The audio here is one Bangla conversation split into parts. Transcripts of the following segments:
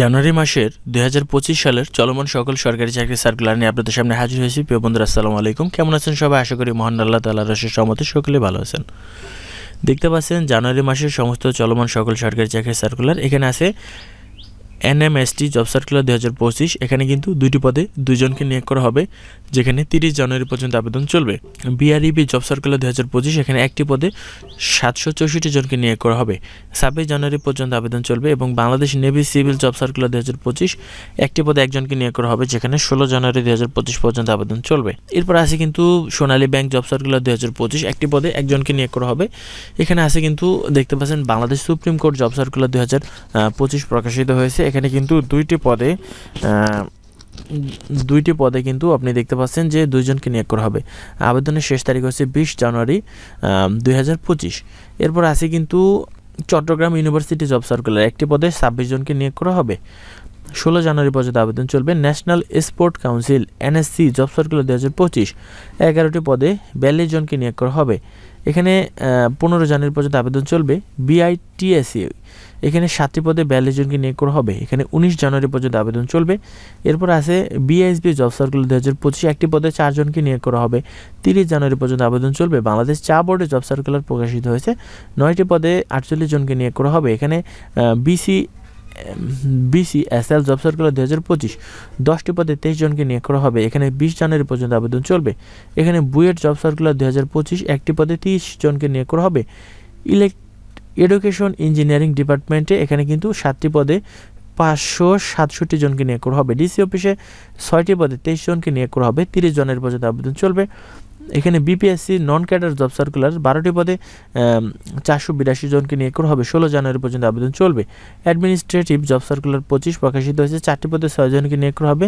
জানুয়ারি মাসের দু হাজার পঁচিশ সালের চলমান সকল সরকারি চাকরি সার্কুলার নিয়ে আপনাদের সামনে হাজির হয়েছি। প্রিয় বন্ধুরা, আসসালামু আলাইকুম। কেমন আছেন সবাই? আশা করি মহান আল্লাহ তাল্লাহ রসের সম্মতি সকলে ভালো আছেন। দেখতে পাচ্ছেন, জানুয়ারি মাসের সমস্ত চলমান সকল সরকারি চাকরি সার্কুলার এখানে আছে এনএমএসটি জব সার্কুলার হাজার পঁচিশ, এখানে কিন্তু দুইটি পদে দুইজনকে নিয়োগ করা হবে, যেখানে তিরিশ জানুয়ারি পর্যন্ত আবেদন চলবে। বিআরইবি জব সার্কুলার হাজার পঁচিশ, এখানে একটি পদে সাতশো চৌষট্টি জনকে নিয়োগ করা হবে। ছাব্বিশ জানুয়ারি পর্যন্ত আবেদন চলবে এবং Bangladesh navy civil job circular দুই হাজার পঁচিশ, একটি পদে একজনকে নিয়োগ করা হবে, যেখানে ষোলো জানুয়ারি দুই হাজার পঁচিশ পর্যন্ত আবেদন চলবে। এরপর আছে কিন্তু সোনালী ব্যাংক জব সার্কুলার দুই হাজার পঁচিশ, একটি পদে একজনকে নিয়োগ করা হবে। এখানে আছে কিন্তু দেখতে পাচ্ছেন, Bangladesh supreme court job circular দুই হাজার পঁচিশ প্রকাশিত হয়েছে। এখানে কিন্তু দুইটি পদে দুইটি পদে কিন্তু আপনি দেখতে পাচ্ছেন যে দুইজনকে নিয়োগ করা হবে। আবেদনের শেষ তারিখ হচ্ছে বিশ জানুয়ারি দুই হাজার পঁচিশ। এরপর আছে কিন্তু চট্টগ্রাম ইউনিভার্সিটি জব সার্কুলার। একটি পদে ছাব্বিশ জনকে নিয়োগ করা হবে। ষোলো জানুয়ারি পর্যন্ত আবেদন চলবে national sport council, NSC job circular দু হাজার পঁচিশ। এগারোটি পদে বিয়াল্লিশ জনকে নিয়োগ করা হবে। এখানে পনেরো জানুয়ারি পর্যন্ত আবেদন চলবে বিআইটিএসসি এখানে সাতটি পদে বিয়াল্লিশ জনকে নিয়োগ করা হবে। এখানে উনিশ জানুয়ারি পর্যন্ত আবেদন চলবে, এরপর আছে বিএসবি জব সার্কুলার দু হাজার পঁচিশ, একটি পদে চারজনকে নিয়োগ করা হবে। তিরিশ জানুয়ারি পর্যন্ত আবেদন চলবে, বাংলাদেশ চা বোর্ডে জব সার্কুলার প্রকাশিত হয়েছে। নয়টি পদে আটচল্লিশ জনকে নিয়োগ করা হবে। এখানে বিসি বিসিএসএল জব সার্কুলার দু হাজার পঁচিশ দশটি পদে তেইশ জনকে নিয়োগ করা হবে। এখানে বিশ জানুয়ারি পর্যন্ত আবেদন চলবে। এখানে বুয়েট জব সার্কুলার দু হাজার পঁচিশ একটি পদে তিরিশ জনকে নিয়োগ করা হবে। ইলেক এডুকেশন ইঞ্জিনিয়ারিং ডিপার্টমেন্টে এখানে কিন্তু সাতটি পদে পাঁচশো সাতষট্টি জনকে নিয়োগ করা হবে। ডিসি অফিসে ছয়টি পদে তেইশ জনকে নিয়োগ করা হবে। তিরিশ জনের পর্যন্ত আবেদন চলবে। এখানে BPSC non cadre job circular বারোটি পদে চারশো বিরাশি জনকে নিয়ে করা হবে। ষোলো জানুয়ারি পর্যন্ত আবেদন চলবে। অ্যাডমিনিস্ট্রেটিভ জব সার্কুলার পঁচিশ প্রকাশিত হয়েছে, চারটি পদে ছয় জনকে নিয়োগ করা হবে।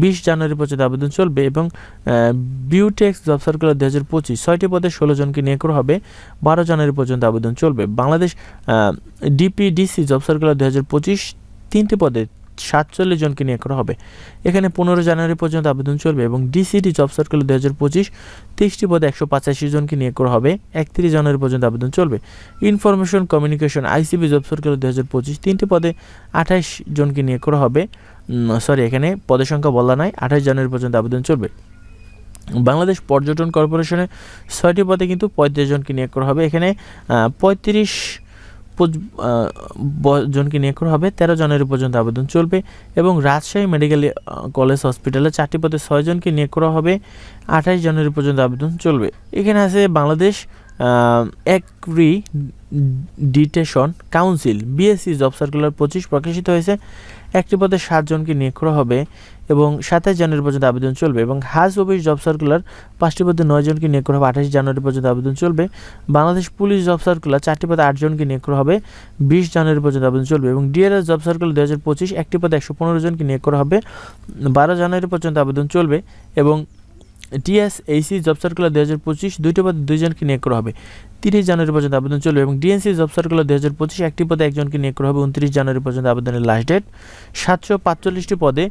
বিশ জানুয়ারি পর্যন্ত আবেদন চলবে এবং বিউটেক্স জব সার্কুলার দু হাজার পঁচিশ, ছয়টি পদে ষোলো জনকে নিয়ে করা হবে। বারো জানুয়ারি পর্যন্ত আবেদন চলবে। বাংলাদেশ ডিপিডিসি জব সার্কুলার দু হাজার পঁচিশ, তিনটি পদে সাতচল্লিশ জনকে নিয়োগ করা হবে। এখানে পনেরো জানুয়ারি পর্যন্ত আবেদন চলবে এবং ডিসিডি জব সার্কুলার দু হাজার পঁচিশ তেইশটি পদে একশো পঁচাশি জনকে নিয়োগ করা হবে। একত্রিশ জানুয়ারি পর্যন্ত আবেদন চলবে। Information communication ICB job circular দু হাজার পঁচিশ তিনটি পদে আঠাশ জনকে নিয়োগ করা হবে। সরি এখানে পদের সংখ্যা বলা নাই আঠাশ জানুয়ারি পর্যন্ত আবেদন চলবে। বাংলাদেশ পর্যটন কর্পোরেশনে ছয়টি পদে কিন্তু পঁয়ত্রিশ জনকে নিয়োগ করা হবে। এখানে পঁয়ত্রিশ জনকে নিয়োগ করা হবে। তেরো জানুয়ারি পর্যন্ত আবেদন চলবে এবং রাজশাহী মেডিকেল কলেজ হসপিটালে চারটি পদে ছয় জনকে নিয়োগ করা হবে। আঠাশ জানুয়ারি পর্যন্ত আবেদন চলবে। এখানে আছে Bangladesh accreditation council BSC job circular পঁচিশ প্রকাশিত হয়েছে। একটি পদে সাতজনকে নিয়োগ করা হবে এবং সাতাশ জানুয়ারি পর্যন্ত আবেদন চলবে এবং হাজ অফিস জব সার্কুলার পাঁচটি পদে নয় জনকে নিয়োগ করা হবে, আঠাশ জানুয়ারি পর্যন্ত আবেদন চলবে। বাংলাদেশ পুলিশ জব সার্কুলার চারটি পদে আটজনকে নিয়োগ করা হবে, বিশ জানুয়ারি পর্যন্ত আবেদন চলবে এবং ডিআরএস জব সার্কুলার দু হাজার পঁচিশ একটি পদে একশো পনেরো জনকে নিয়োগ করা হবে, বারো জানুয়ারি পর্যন্ত আবেদন চলবে এবং টিএস এইসি জব সার্কুলার দু হাজার পঁচিশ, দুইটি পদে দুইজনকে নিয়োগ করা হবে। তিরিশ জানুয়ারি পর্যন্ত আবেদন চলবে এবং ডিএনসি জব সার্কুলার দু হাজার পঁচিশ, একটি পদে একজনকে নিয়োগ করা হবে উনত্রিশ জানুয়ারি পর্যন্ত আবেদনের লাস্ট ডেট। সাতশো পাঁচচল্লিশটি পদে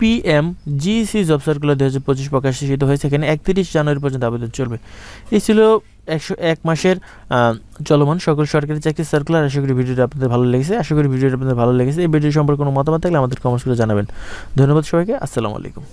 পিএম জিসি জব সার্কুলার দু হাজার পঁচিশ প্রকাশিত হয়েছে, এখানে একত্রিশ জানুয়ারি পর্যন্ত আবেদন চলবে। এই ছিল একশো এক মাসের চলমান সকল সরকারি চাকরি সার্কুলার আশা করি ভিডিওটা আপনাদের ভালো লেগেছে। আশা করি ভিডিওটা আপনাদের ভালো লেগেছে। এই ভিডিও সম্পর্কে কোনো মতামত থাকলে আমাদের কমেন্টস জানাবেন। ধন্যবাদ সবাইকে। আসসালামু আলাইকুম।